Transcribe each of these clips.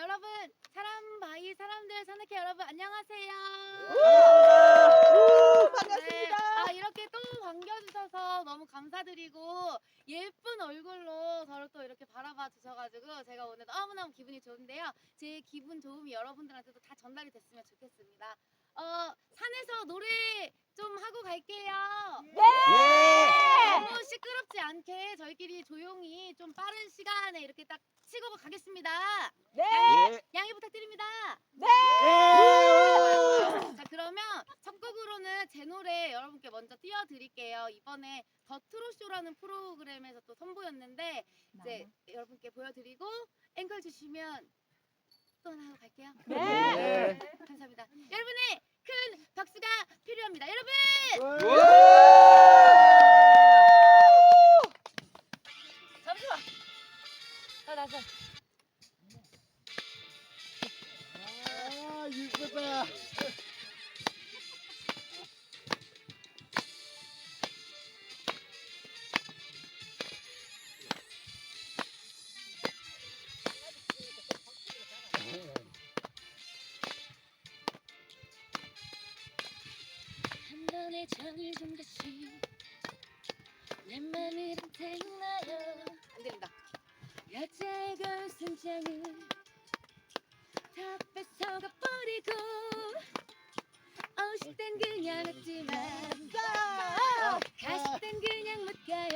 여러분 사람 바이 사람들 산악회 여러분 안녕하세요. 네, 아 이렇게 또 반겨주셔서 너무 감사드리고 예쁜 얼굴로 저를 또 이렇게 바라봐 주셔가지고 제가 오늘 너무너무 기분이 좋은데요. 제 기분 좋음이 여러분들한테도 다 전달이 됐으면 좋겠습니다. 어 산에서 노래 좀 하고 갈게요. 너무 시끄럽지 않게 저희끼리 조용히 좀 빠른 시간에 이렇게 딱 치고 가겠습니다. 예. 양해 부탁드립니다. 네. 자 그러면 첫 곡으로는 제 노래 여러분께 먼저 띄워드릴게요. 이번에 더 트롯쇼라는 프로그램에서 또 선보였는데 이제 여러분께 보여드리고 앵콜 주시면 또 하나 하고 갈게요. 네. 감사합니다. 여러분의 큰 박수가 필요합니다. 여러분 잠시 번에 정해진 것이 내 마음을 태우나요. 안 들린다. 여자의 걸선장을 다 뺏어가 버리고 오실 땐 그냥 왔지만 가실 땐 그냥 못 가요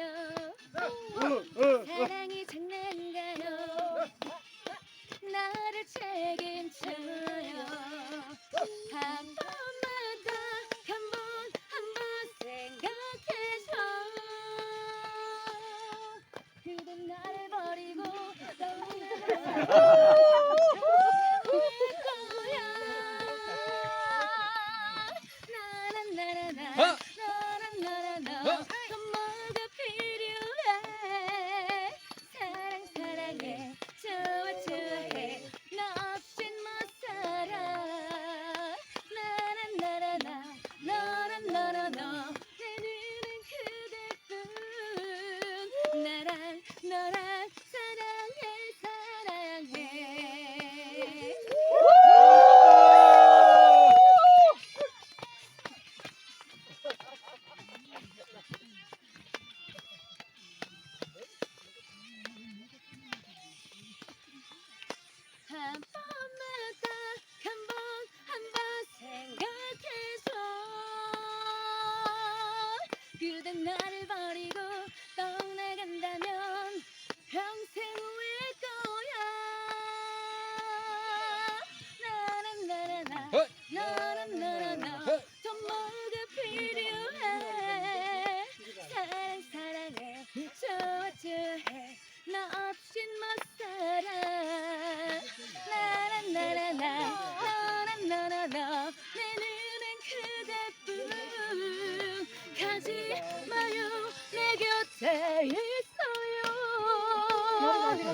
마요? 내 곁에 있어요.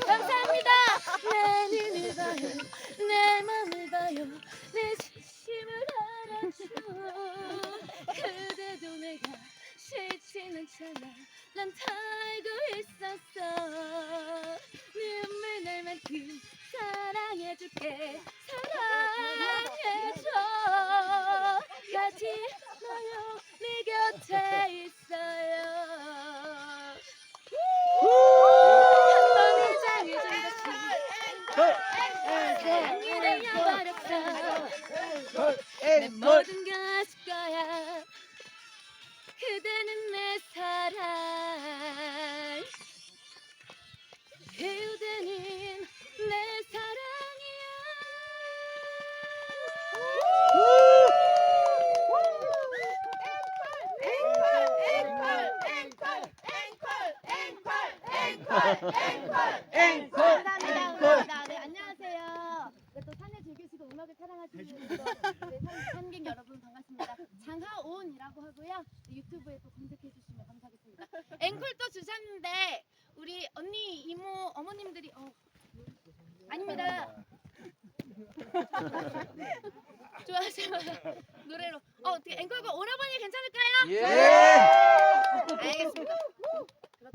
감사합니다. 내 눈을 봐요. 내 맘을 봐요 버렸어 내 모든 것일 거야 그대는 내 사랑 그대는 내 사랑이야 감사합니다. 감사합니다. 네, 안녕하세요. 네, 또 산에 즐기시고 음악을 사랑하시는 또 네, 산, 산객 여러분 반갑습니다. 장하온이라고 하고요. 네, 유튜브에 또 검색해 주시면 감사하겠습니다. 앵콜 또 주셨는데 우리 언니, 이모, 어머님들이 어, 아닙니다. 좋아하시면 노래로 어 어떻게 앵콜곡 오라버니 괜찮을까요? 예. 알겠습니다.